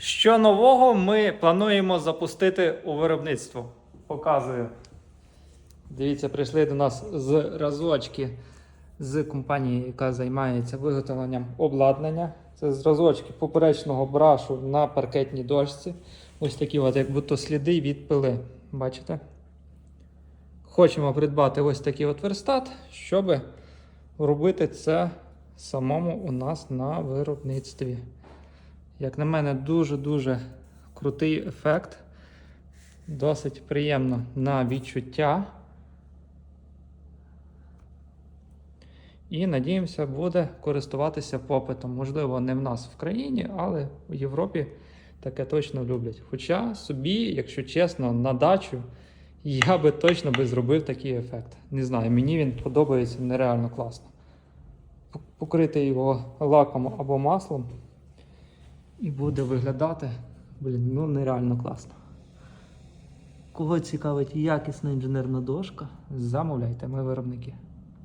Що нового ми плануємо запустити у виробництво? Показую. Дивіться, прийшли до нас зразочки з компанії, яка займається виготовленням обладнання. Це зразочки поперечного брашу на паркетній дошці. Ось такі, от, як будто сліди від пили. Бачите? Хочемо придбати ось такий от верстат, щоб робити це самому у нас на виробництві. Як на мене, дуже-дуже крутий ефект. Досить приємно на відчуття. І надіємося, буде користуватися попитом. Можливо, не в нас в країні, але в Європі таке точно люблять. Хоча собі, якщо чесно, на дачу я би точно би зробив такий ефект. Не знаю, мені він подобається нереально класно. Покрити його лаком або маслом. І буде виглядати, блін, ну нереально класно. Кого цікавить якісна інженерна дошка, замовляйте, ми виробники.